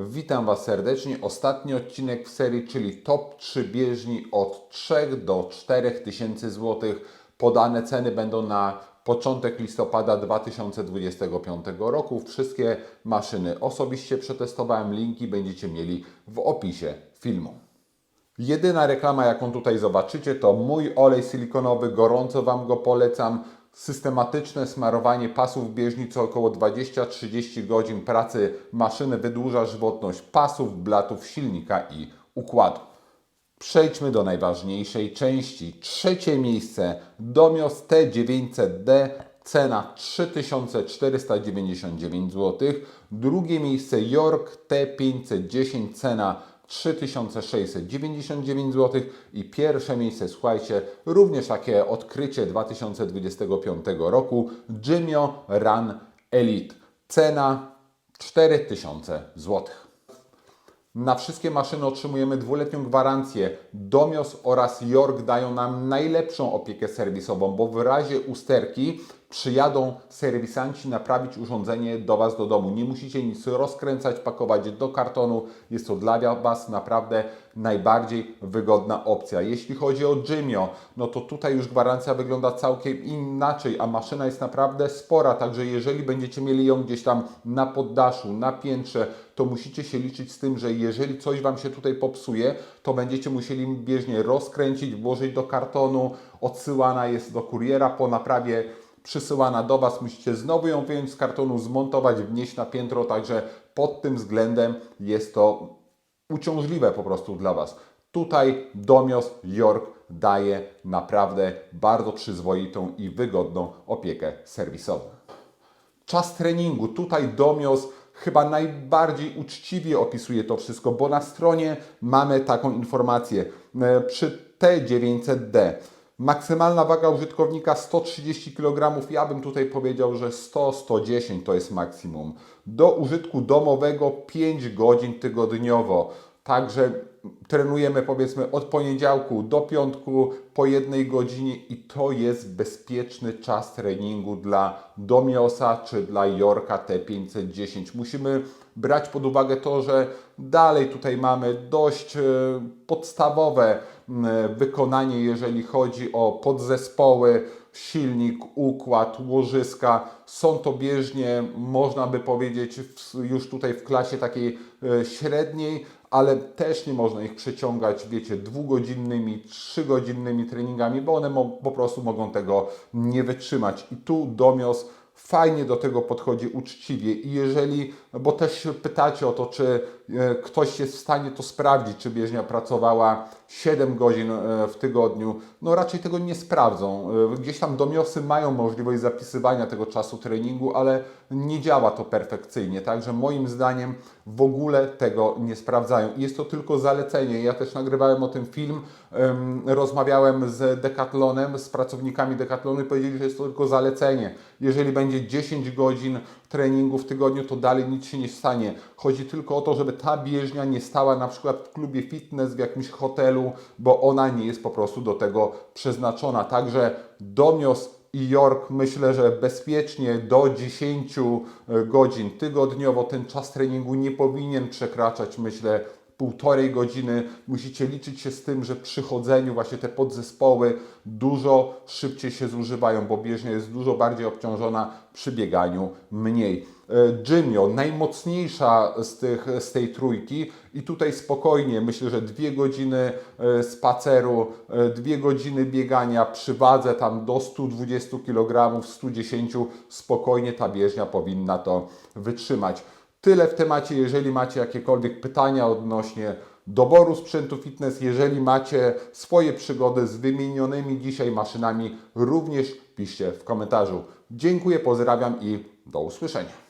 Witam Was serdecznie. Ostatni odcinek w serii, czyli top 3 bieżni od 3 do 4 tysięcy złotych. Podane ceny będą na początek listopada 2025 roku. Wszystkie maszyny osobiście przetestowałem. Linki będziecie mieli w opisie filmu. Jedyna reklama, jaką tutaj zobaczycie, to mój olej silikonowy. Gorąco Wam go polecam. Systematyczne smarowanie pasów bieżni co około 20-30 godzin pracy maszyny wydłuża żywotność pasów, blatów silnika i układu. Przejdźmy do najważniejszej części. Trzecie miejsce Domios T900D, cena 3499 zł. Drugie miejsce York T510, cena 3699 zł. I pierwsze miejsce, słuchajcie, również takie odkrycie 2025 roku, Jimio Run Elite, cena 4000 złotych. Na wszystkie maszyny otrzymujemy dwuletnią gwarancję. Domios oraz York dają nam najlepszą opiekę serwisową, bo w razie usterki przyjadą serwisanci naprawić urządzenie do Was do domu. Nie musicie nic rozkręcać, pakować do kartonu. Jest to dla Was naprawdę najbardziej wygodna opcja. Jeśli chodzi o Jimio, no to tutaj już gwarancja wygląda całkiem inaczej, a maszyna jest naprawdę spora, także jeżeli będziecie mieli ją gdzieś tam na poddaszu, na piętrze, to musicie się liczyć z tym, że jeżeli coś Wam się tutaj popsuje, to będziecie musieli bieżnie rozkręcić, włożyć do kartonu, odsyłana jest do kuriera po naprawie przysyłana do Was, musicie znowu ją wyjąć z kartonu, zmontować, wnieść na piętro, także pod tym względem jest to uciążliwe po prostu dla Was. Tutaj Domios York daje naprawdę bardzo przyzwoitą i wygodną opiekę serwisową. Czas treningu. Tutaj Domios chyba najbardziej uczciwie opisuje to wszystko, bo na stronie mamy taką informację. E, Przy T900D maksymalna waga użytkownika 130 kg, ja bym tutaj powiedział, że 100-110 to jest maksimum. Do użytku domowego 5 godzin tygodniowo. Także trenujemy powiedzmy od poniedziałku do piątku po jednej godzinie i to jest bezpieczny czas treningu dla Domiosa czy dla Yorka T510. Musimy brać pod uwagę to, że dalej tutaj mamy dość e, podstawowe m, wykonanie, jeżeli chodzi o podzespoły, silnik, układ, łożyska. Są to bieżnie, można by powiedzieć, już tutaj w klasie takiej e, średniej, ale też nie można ich przeciągać, wiecie, dwugodzinnymi, trzygodzinnymi treningami, bo one po prostu mogą tego nie wytrzymać. I tu Domios fajnie do tego podchodzi uczciwie i jeżeli, bo też pytacie o to, czy e, ktoś jest w stanie to sprawdzić, czy bieżnia pracowała 7 godzin e, w tygodniu, no raczej tego nie sprawdzą. E, Gdzieś tam domiosy mają możliwość zapisywania tego czasu treningu, ale nie działa to perfekcyjnie, także moim zdaniem w ogóle tego nie sprawdzają. Jest to tylko zalecenie. Ja też nagrywałem o tym film, em, rozmawiałem z Decathlonem, z pracownikami Decathlonu i powiedzieli, że jest to tylko zalecenie. Jeżeli będzie 10 godzin treningu w tygodniu, to dalej nic się nie stanie. Chodzi tylko o to, żeby ta bieżnia nie stała na przykład w klubie fitness, w jakimś hotelu, bo ona nie jest po prostu do tego przeznaczona. Także Domios i York myślę, że bezpiecznie do 10 godzin tygodniowo ten czas treningu nie powinien przekraczać, myślę, półtorej godziny. Musicie liczyć się z tym, że przy chodzeniu właśnie te podzespoły dużo szybciej się zużywają, bo bieżnia jest dużo bardziej obciążona przy bieganiu mniej. E, Jimio, najmocniejsza z, tych, z tej trójki i tutaj spokojnie, myślę, że dwie godziny e, spaceru, e, dwie godziny biegania przy wadze tam do 120 kg, 110 spokojnie ta bieżnia powinna to wytrzymać. Tyle w temacie, jeżeli macie jakiekolwiek pytania odnośnie doboru sprzętu fitness, jeżeli macie swoje przygody z wymienionymi dzisiaj maszynami, również piszcie w komentarzu. Dziękuję, pozdrawiam i do usłyszenia.